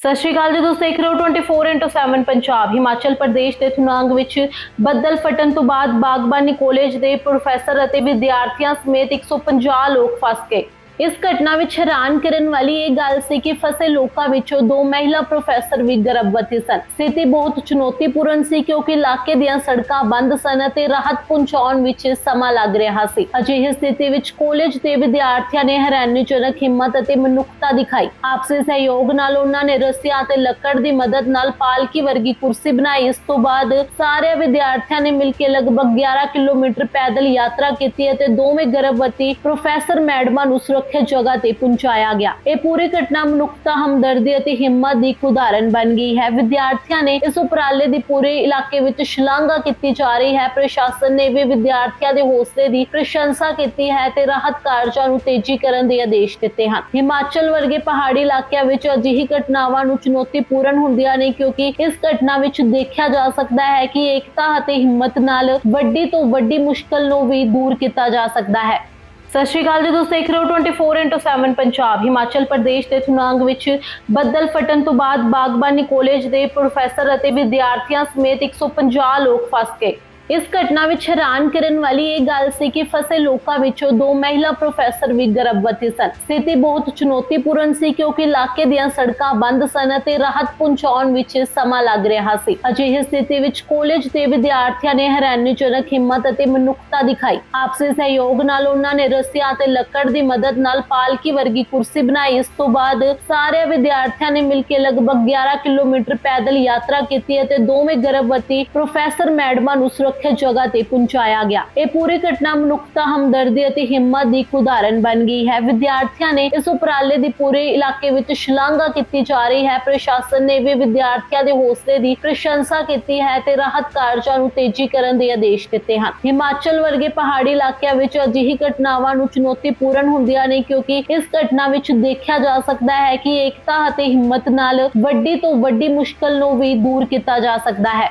ਸਤਿ ਸ਼੍ਰੀ ਅਕਾਲ ਜੀ, ਤੁਸੀਂ ਦੇਖ ਰਹੇ ਹੋ 24/7 ਪੰਜਾਬ। ਹਿਮਾਚਲ ਪ੍ਰਦੇਸ਼ ਦੇ ਥੁਨਾਂਗ ਵਿੱਚ ਬੱਦਲ ਫਟਣ ਤੋਂ ਬਾਅਦ ਬਾਗਬਾਨੀ ਕਾਲਜ ਦੇ ਪ੍ਰੋਫੈਸਰ ਅਤੇ ਵਿਦਿਆਰਥੀਆਂ ਸਮੇਤ 150 ਲੋਕ ਫਸ ਗਏ। ਇਸ ਘਟਨਾ ਵਿੱਚ ਹੈਰਾਨ ਕਰਨ ਵਾਲੀ ਇਹ ਗੱਲ ਸੀ ਕਿ ਫਸੇ ਲੋਕਾਂ ਵਿੱਚੋਂ ਦੋ ਮਹਿਲਾ ਪ੍ਰੋਫੈਸਰ ਵੀ ਗਰਭਵਤੀ ਸਨ। ਸਥਿਤੀ ਬਹੁਤ ਚੁਣੌਤੀਪੂਰਨ ਸੀ ਕਿਉਂਕਿ ਇਲਾਕੇ ਦੀਆਂ ਸੜਕਾਂ ਬੰਦ ਸਨ ਅਤੇ ਰਾਹਤ ਪਹੁੰਚਾਉਣ ਵਿੱਚ ਸਮਾਂ ਲੱਗ ਰਿਹਾ ਸੀ। ਅਜਿਹੀ ਸਥਿਤੀ ਵਿੱਚ ਕਾਲਜ ਦੇ ਵਿਦਿਆਰਥੀਆਂ ਨੇ ਹੈਰਾਨੀਜਨਕ ਹਿੰਮਤ ਅਤੇ ਮਨੁੱਖਤਾ ਦਿਖਾਈ। ਆਪਸੀ ਸਹਿਯੋਗ ਨਾਲ ਉਹਨਾਂ ਨੇ ਰੱਸਿਆਂ ਅਤੇ ਲੱਕੜ ਦੀ ਮਦਦ ਨਾਲ ਪਾਲਕੀ ਵਰਗੀ ਕੁਰਸੀ ਬਣਾਈ। ਇਸ ਤੋਂ ਬਾਅਦ ਸਾਰੇ ਵਿਦਿਆਰਥੀਆਂ ਨੇ ਮਿਲ ਕੇ ਲਗਭਗ 11 ਕਿਲੋਮੀਟਰ ਪੈਦਲ ਯਾਤਰਾ ਕੀਤੀ ਅਤੇ ਦੋਵੇਂ ਗਰਭਵਤੀ ਪ੍ਰੋਫੈਸਰ ਮੈਡਮਾਂ ਨੂੰ ਸੁਰੱਖਿਅਤ ਜਗ੍ਹਾ ਤੇ ਪਹੁੰਚਾਇਆ ਗਿਆ। ਇਹ ਪੂਰੀ ਘਟਨਾ ਮਨੁੱਖਤਾ ਹਮਦਰਦੀ ਅਤੇ ਹਿੰਮਤ ਦੀ ਇੱਕ ਉਦਾਹਰਣ ਬਣ ਗਈ ਹੈ। ਵਿਦਿਆਰਥੀਆਂ ਨੇ ਇਸ ਉਪਰਾਲੇ ਦੀ ਪੂਰੇ ਇਲਾਕੇ ਵਿੱਚ ਸ਼ਲਾਘਾ ਕੀਤੀ ਜਾ ਰਹੀ ਹੈ। ਪ੍ਰਸ਼ਾਸਨ ਨੇ ਵੀ ਵਿਦਿਆਰਥੀਆਂ ਦੇ ਹੌਸਲੇ ਦੀ ਪ੍ਰਸ਼ੰਸਾ ਕੀਤੀ ਹੈ ਤੇ ਰਾਹਤ ਕਾਰਜਾਂ ਨੂੰ ਤੇਜ਼ੀ ਕਰਨ ਦੇ ਆਦੇਸ਼ ਦਿੱਤੇ ਹਨ। ਹਿਮਾਚਲ ਵਰਗੇ ਪਹਾੜੀ ਇਲਾਕਿਆਂ ਵਿੱਚ ਅਜਿਹੀ ਘਟਨਾਵਾਂ ਨੂੰ ਚੁਣੌਤੀਪੂਰਨ ਹੁੰਦੀਆਂ ਨੇ ਕਿਉਂਕਿ ਇਸ ਘਟਨਾ ਵਿੱਚ ਦੇਖਿਆ ਜਾ ਸਕਦਾ ਹੈ ਕਿ ਏਕਤਾ ਅਤੇ ਹਿੰਮਤ ਨਾਲ ਵੱਡੀ ਤੋਂ ਵੱਡੀ ਮੁਸ਼ਕਲ ਨੂੰ ਵੀ ਦੂਰ ਕੀਤਾ ਜਾ ਸਕਦਾ ਹੈ। ਸਤਿ ਸ਼੍ਰੀ ਅਕਾਲ ਜੀ, ਤੁਸੀਂ ਦੇਖ ਰਹੇ ਹੋ 24/7 ਪੰਜਾਬ। ਹਿਮਾਚਲ ਪ੍ਰਦੇਸ਼ ਦੇ ਥੁਨਾਂਗ ਵਿੱਚ ਬੱਦਲ ਫਟਣ ਤੋਂ ਬਾਅਦ ਬਾਗਬਾਨੀ ਕਾਲਜ ਦੇ ਪ੍ਰੋਫੈਸਰ ਅਤੇ ਵਿਦਿਆਰਥੀਆਂ ਸਮੇਤ 150 ਲੋਕ ਫਸ ਗਏ। ਇਸ ਘਟਨਾ ਵਿੱਚ ਹੈਰਾਨ ਕਰਨ ਵਾਲੀ ਇਹ ਗੱਲ ਸੀ ਕਿ ਫਸੇ ਲੋਕਾਂ ਵਿੱਚੋਂ ਦੋ ਮਹਿਲਾ ਪ੍ਰੋਫੈਸਰ ਵੀ ਗਰਭਵਤੀ ਸਨ। ਸਥਿਤੀ ਬਹੁਤ ਚੁਣੌਤੀਪੂਰਨ ਸੀ ਕਿਉਂਕਿ ਇਲਾਕੇ ਦੀਆਂ ਸੜਕਾਂ ਬੰਦ ਸਨ ਅਤੇ ਰਾਹਤ ਪਹੁੰਚਾਉਣ ਵਿੱਚ ਸਮਾਂ ਲੱਗ ਰਿਹਾ ਸੀ। ਅਜਿਹੀ ਸਥਿਤੀ ਵਿੱਚ ਕਾਲਜ ਦੇ ਵਿਦਿਆਰਥੀਆਂ ਨੇ ਹੈਰਾਨੀਜਨਕ ਹਿੰਮਤ ਅਤੇ ਮਨੁੱਖਤਾ ਦਿਖਾਈ। ਆਪਸੀ ਸਹਿਯੋਗ ਨਾਲ ਉਹਨਾਂ ਨੇ ਰੱਸਿਆਂ ਅਤੇ ਲੱਕੜ ਦੀ ਮਦਦ ਨਾਲ ਪਾਲਕੀ ਵਰਗੀ ਕੁਰਸੀ ਬਣਾਈ। ਇਸ ਤੋਂ ਬਾਅਦ ਸਾਰੇ ਵਿਦਿਆਰਥੀਆਂ ਨੇ ਮਿਲ ਕੇ ਲਗਭਗ 11 ਕਿਲੋਮੀਟਰ ਪੈਦਲ ਯਾਤਰਾ ਕੀਤੀ ਅਤੇ ਦੋਵੇਂ ਗਰਭਵਤੀ ਪ੍ਰੋਫੈਸਰ ਮੈਡਮਾਂ ਨੂੰ ਸੁਰੱਖਿਅਤ ਜਗ੍ਹਾ ਤੇ ਪਹੁੰਚਾਇਆ ਗਿਆ। ਇਹ ਪੂਰੀ ਘਟਨਾ ਮਨੁੱਖਤਾ ਹਮਦਰਦੀ ਅਤੇ ਹਿੰਮਤ ਦੀ ਇੱਕ ਬਣ ਗਈ ਹੈ। ਵਿਦਿਆਰਥੀਆਂ ਨੇ ਇਸ ਉਪਰਾਲੇ ਦੀ ਪੂਰੇ ਇਲਾਕੇ ਵਿੱਚ ਸ਼ਲਾਘਾ ਕੀਤੀ ਜਾ ਰਹੀ ਹੈ। ਪ੍ਰਸ਼ਾਸਨ ਨੇ ਵੀ ਵਿਦਿਆਰਥੀਆਂ ਦੇ ਹੌਸਲੇ ਦੀ ਪ੍ਰਸ਼ੰਸਾ ਕੀਤੀ ਹੈ ਤੇ ਰਾਹਤ ਕਾਰਜਾਂ ਨੂੰ ਤੇਜ਼ੀ ਕਰਨ ਦੇ ਆਦੇਸ਼ ਦਿੱਤੇ ਹਨ। ਹਿਮਾਚਲ ਵਰਗੇ ਪਹਾੜੀ ਇਲਾਕਿਆਂ ਵਿੱਚ ਅਜਿਹੀ ਘਟਨਾਵਾਂ ਨੂੰ ਚੁਣੌਤੀਪੂਰਨ ਹੁੰਦੀਆਂ ਨੇ ਕਿਉਂਕਿ ਇਸ ਘਟਨਾ ਵਿੱਚ ਦੇਖਿਆ ਜਾ ਸਕਦਾ ਹੈ ਕਿ ਏਕਤਾ ਅਤੇ ਹਿੰਮਤ ਨਾਲ ਵੱਡੀ ਤੋਂ ਵੱਡੀ ਮੁਸ਼ਕਲ ਨੂੰ ਵੀ ਦੂਰ ਕੀਤਾ ਜਾ ਸਕਦਾ ਹੈ।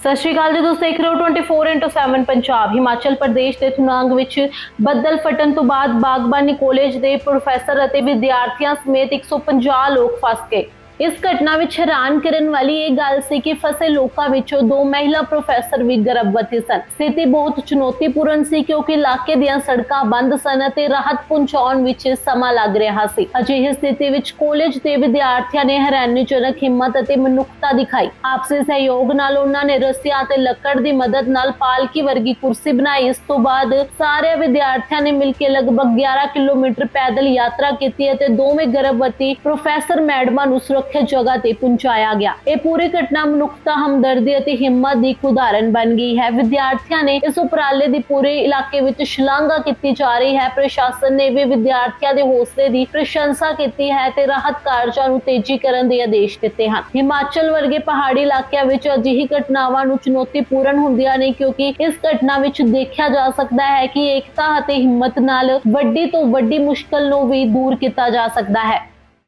ਸਤਿ ਸ਼੍ਰੀ ਅਕਾਲ ਜੀ, ਤੁਸੀਂ ਦੇਖ ਰਹੇ ਹੋ 24/7 ਪੰਜਾਬ। ਹਿਮਾਚਲ ਪ੍ਰਦੇਸ਼ ਦੇ ਥੁਨਾਂਗ ਵਿੱਚ ਬੱਦਲ ਫਟਣ ਤੋਂ ਬਾਅਦ ਬਾਗਬਾਨੀ ਕਾਲਜ ਦੇ ਪ੍ਰੋਫੈਸਰ ਅਤੇ ਵਿਦਿਆਰਥੀਆਂ ਸਮੇਤ 150 ਲੋਕ ਫਸ ਗਏ। ਇਸ ਘਟਨਾ ਵਿੱਚ ਹੈਰਾਨ ਕਰਨ ਵਾਲੀ ਇਹ ਗੱਲ ਸੀ ਕਿ ਫਸੇ ਲੋਕਾਂ ਵਿੱਚੋਂ ਦੋ ਮਹਿਲਾ ਪ੍ਰੋਫੈਸਰ ਵੀ ਗਰਭਵਤੀ ਸਨ। ਸਥਿਤੀ ਬਹੁਤ ਚੁਣੌਤੀਪੂਰਨ ਸੀ ਕਿਉਂਕਿ ਇਲਾਕੇ ਦੀਆਂ ਸੜਕਾਂ ਬੰਦ ਸਨ ਅਤੇ ਰਾਹਤ ਪਹੁੰਚਾਉਣ ਵਿੱਚ ਸਮਾਂ ਲੱਗ ਰਿਹਾ ਸੀ। ਅਜਿਹੀ ਸਥਿਤੀ ਵਿੱਚ ਕਾਲਜ ਦੇ ਵਿਦਿਆਰਥੀਆਂ ਨੇ ਹੈਰਾਨੀਜਨਕ ਹਿੰਮਤ ਅਤੇ ਮਨੁੱਖਤਾ ਦਿਖਾਈ। ਆਪਸੀ ਸਹਿਯੋਗ ਨਾਲ ਉਹਨਾਂ ਨੇ ਰੱਸਿਆਂ ਅਤੇ ਲੱਕੜ ਦੀ ਮਦਦ ਨਾਲ ਪਾਲਕੀ ਵਰਗੀ ਕੁਰਸੀ ਬਣਾਈ। ਇਸ ਤੋਂ ਬਾਅਦ ਸਾਰੇ ਵਿਦਿਆਰਥੀਆਂ ਨੇ ਮਿਲ ਕੇ ਲਗਭਗ 11 ਕਿਲੋਮੀਟਰ ਪੈਦਲ ਯਾਤਰਾ ਕੀਤੀ ਅਤੇ ਦੋਵੇਂ ਗਰਭਵਤੀ ਪ੍ਰੋਫੈਸਰ ਮੈਡਮਾਂ ਨੂੰ ਸੁਰੱਖਿਅਤ ਜਗ੍ਹਾ ਤੇ ਪਹੁੰਚਾਇਆ ਗਿਆ। ਇਹ ਪੂਰੀ ਘਟਨਾ ਮਨੁੱਖਤਾ ਹਮਦਰਦੀ ਅਤੇ ਹਿੰਮਤ ਦੀ ਇੱਕ ਉਦਾਹਰਣ ਬਣ ਗਈ ਹੈ। ਵਿਦਿਆਰਥੀਆਂ ਨੇ ਇਸ ਉਪਰਾਲੇ ਦੀ ਪੂਰੇ ਇਲਾਕੇ ਵਿੱਚ ਸ਼ਲਾਘਾ ਕੀਤੀ ਜਾ ਰਹੀ ਹੈ। ਪ੍ਰਸ਼ਾਸਨ ਨੇ ਵੀ ਵਿਦਿਆਰਥੀਆਂ ਦੇ ਹੌਸਲੇ ਦੀ ਪ੍ਰਸ਼ੰਸਾ ਕੀਤੀ ਹੈ ਤੇ ਰਾਹਤ ਕਾਰਜਾਂ ਨੂੰ ਤੇਜ਼ੀ ਕਰਨ ਦੇ ਆਦੇਸ਼ ਦਿੱਤੇ ਹਨ। ਹਿਮਾਚਲ ਵਰਗੇ ਪਹਾੜੀ ਇਲਾਕਿਆਂ ਵਿੱਚ ਅਜਿਹੀ ਘਟਨਾਵਾਂ ਨੂੰ ਚੁਣੌਤੀਪੂਰਨ ਹੁੰਦੀਆਂ ਨੇ ਕਿਉਂਕਿ ਇਸ ਘਟਨਾ ਵਿੱਚ ਦੇਖਿਆ ਜਾ ਸਕਦਾ ਹੈ ਕਿ ਏਕਤਾ ਅਤੇ ਹਿੰਮਤ ਨਾਲ ਵੱਡੀ ਤੋਂ ਵੱਡੀ ਮੁਸ਼ਕਲ ਨੂੰ ਵੀ ਦੂਰ ਕੀਤਾ ਜਾ ਸਕਦਾ ਹੈ।